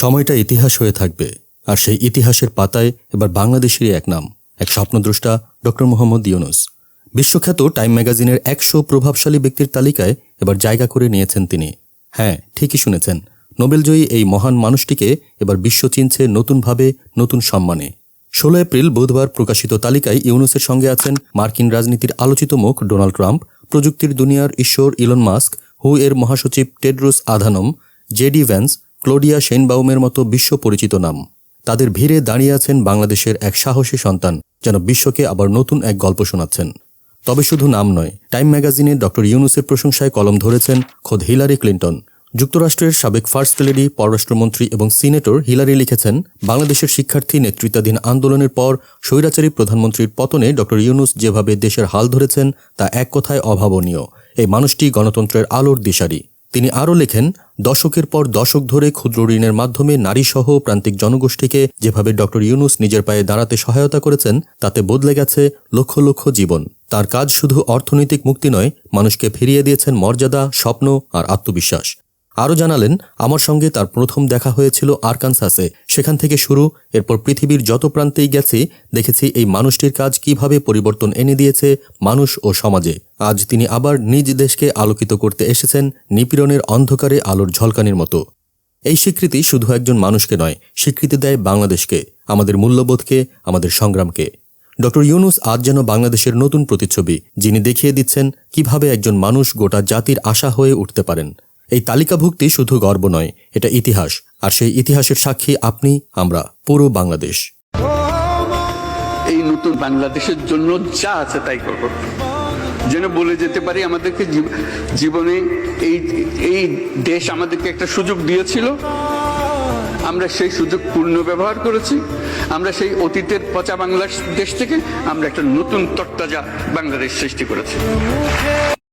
সময়টা ইতিহাস হয়ে থাকবে, আর সেই ইতিহাসের পাতায় এবার বাংলাদেশেরই এক নাম, এক স্বপ্নদ্রষ্টা ডক্টর মোহাম্মদ ইউনুস। বিশ্বখ্যাত টাইম ম্যাগাজিনের একশো প্রভাবশালী ব্যক্তির তালিকায় এবার জায়গা করে নিয়েছেন তিনি। হ্যাঁ ঠিকই শুনেছেন, নোবেলজয়ী এই মহান মানুষটিকে এবার বিশ্ব চিনছে নতুনভাবে, নতুন সম্মানে। ষোলো এপ্রিল বুধবার প্রকাশিত তালিকায় ইউনুসের সঙ্গে আছেন মার্কিন রাজনীতির আলোচিত মুখ ডোনাল্ড ট্রাম্প, প্রযুক্তির দুনিয়ার ঈশ্বর ইলন মাস্ক, হু এর মহাসচিব Tedros Adhanom JD Vance Claudia সেনবাউমের মতো বিশ্ব পরিচিত নাম। তাদের ভিড়ে দাঁড়িয়ে আছেন বাংলাদেশের এক সাহসী সন্তান, যেন বিশ্বকে আবার নতুন এক গল্প শোনাচ্ছেন। তবে শুধু নাম নয়, টাইম ম্যাগাজিনে ডক্টর ইউনুসের প্রশংসায় কলম ধরেছেন খোদ হিলারি ক্লিন্টন। যুক্তরাষ্ট্রের সাবেক ফার্স্ট লেডি, পররাষ্ট্রমন্ত্রী এবং সিনেটর হিলারি লিখেছেন, বাংলাদেশের শিক্ষার্থী নেতৃত্বাধীন আন্দোলনের পর স্বৈরাচারী প্রধানমন্ত্রীর পতনে ডক্টর ইউনুস যেভাবে দেশের হাল ধরেছেন, তা এক কথায় অভাবনীয়। এই মানুষটি গণতন্ত্রের আলোর দিশারি। তিনি আরও লেখেন, দশকের পর দশক ধরে ক্ষুদ্র ঋণের মাধ্যমে নারীসহ প্রান্তিক জনগোষ্ঠীকে যেভাবে ডক্টর ইউনুস নিজের পায়ে দাঁড়াতে সহায়তা করেছেন, তাতে বদলে গেছে লক্ষ লক্ষ জীবন। তার কাজ শুধু অর্থনৈতিক মুক্তি নয়, মানুষকে ফিরিয়ে দিয়েছেন মর্যাদা, স্বপ্ন আর আত্মবিশ্বাস। আরও জানালেন, আমার সঙ্গে তার প্রথম দেখা হয়েছিল আরকানসাসে। সেখান থেকে শুরু, এরপর পৃথিবীর যত প্রান্তেই গেছি, দেখেছি এই মানুষটির কাজ কীভাবে পরিবর্তন এনে দিয়েছে মানুষ ও সমাজে। আজ তিনি আবার নিজ দেশকে আলোকিত করতে এসেছেন নিপীড়নের অন্ধকারে আলোর ঝলকানির মতো। এই স্বীকৃতি শুধু একজন মানুষকে নয়, স্বীকৃতি দেয় বাংলাদেশকে, আমাদের মূল্যবোধকে, আমাদের সংগ্রামকে। ডক্টর ইউনুস আজ যেন বাংলাদেশের নতুন প্রতিচ্ছবি, যিনি দেখিয়ে দিচ্ছেন কীভাবে একজন মানুষ গোটা জাতির আশা হয়ে উঠতে পারেন। এই তালিকাভুক্তি শুধু গর্ব নয়, এটা ইতিহাস, আর সেই ইতিহাসের সাক্ষী আপনি, আমরা, পুরো বাংলাদেশ। এই নতুন বাংলাদেশের জন্য যা আছে তাই করব। যেন বলে যেতে পারি আমাদেরকে জীব- জীবনে এই এই দেশ আমাদেরকে একটা সুযোগ দিয়েছিল। আমরা সেই সুযোগ পূর্ণ ব্যবহার করেছি। আমরা সেই অতীতের পচা বাংলাদেশ থেকে আমরা একটা নতুন তত্তাজা বাংলাদেশ সৃষ্টি করেছি।